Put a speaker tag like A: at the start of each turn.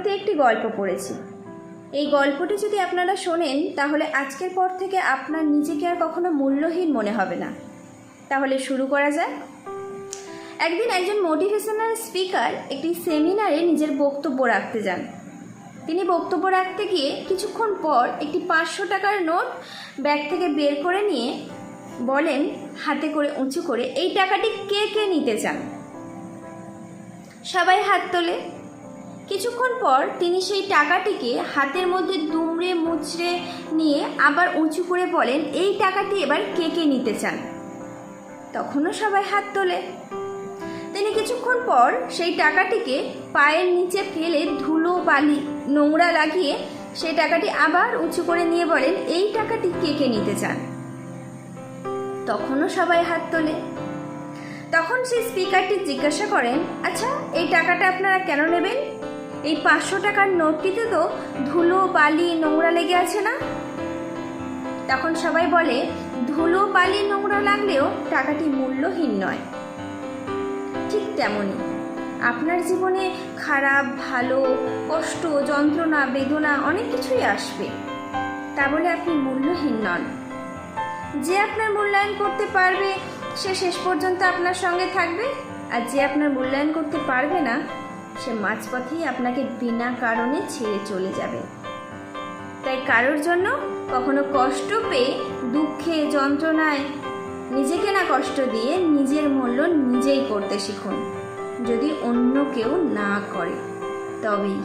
A: সম্প্রতি একটি গল্প পড়েছি। এই গল্পটি যদি আপনারা শোনেন, তাহলে আজকের পর থেকে আপনার নিজেকে আর কখনো মূল্যহীন মনে হবে না। তাহলে শুরু করা যায় একদিন একজন মোটিভেশনাল স্পিকার একটি সেমিনারে নিজের বক্তব্য রাখতে যান। তিনি বক্তব্য রাখতে গিয়ে কিছুক্ষণ পর একটি পাঁচশো টাকার নোট ব্যাগ থেকে বের করে নিয়ে বলেন, হাতে করে, উঁচু করে, এই টাকাটি কে কে নিতে চান? সবাই হাত তোলে। কিছুক্ষণ পর তিনি সেই টাকাটিকে হাতের মধ্যে দুমড়ে মুচড়ে নিয়ে আবার উঁচু করে বলেন, এই টাকাটি এবার কে কে নিতে চান? তখনও সবাই হাত তোলে। তিনি কিছুক্ষণ পর সেই টাকাটিকে পায়ের নিচে ফেলে ধুলো, বালি, নোংরা লাগিয়ে সেই টাকাটি আবার উঁচু করে নিয়ে বলেন, এই টাকাটি কে কে নিতে চান? তখনও সবাই হাত তোলে। তখন সেই স্পিকারটি জিজ্ঞাসা করেন আচ্ছা এই টাকাটা আপনারা কেন নেবেন? এই পাঁচশো টাকার নোটটিতে তো ধুলো, বালি, নোংরা লেগে আছে না? তখন সবাই বলে, ধুলো, বালি, নোংরা লাগলেও টাকাটি মূল্যহীন নয়। ঠিক তেমনই। আপনার জীবনে খারাপ, ভালো, কষ্ট, যন্ত্রণা, বেদনা অনেক কিছুই আসবে। তা বলে আপনি মূল্যহীন নন। যে আপনার মূল্যায়ন করতে পারবে, সে শেষ পর্যন্ত আপনার সঙ্গে থাকবে। আর যে আপনার মূল্যায়ন করতে পারবে না সে মাঝপথেই আপনাকে বিনা কারণে ছেড়ে চলে যাবে। তাই কারোর জন্য কখনো কষ্ট পেয়ে দুঃখে, যন্ত্রণায় নিজেকে না কষ্ট দিয়ে নিজের মূল্য নিজেই করতে শিখুন। যদি অন্য কেউ না করে, তবেই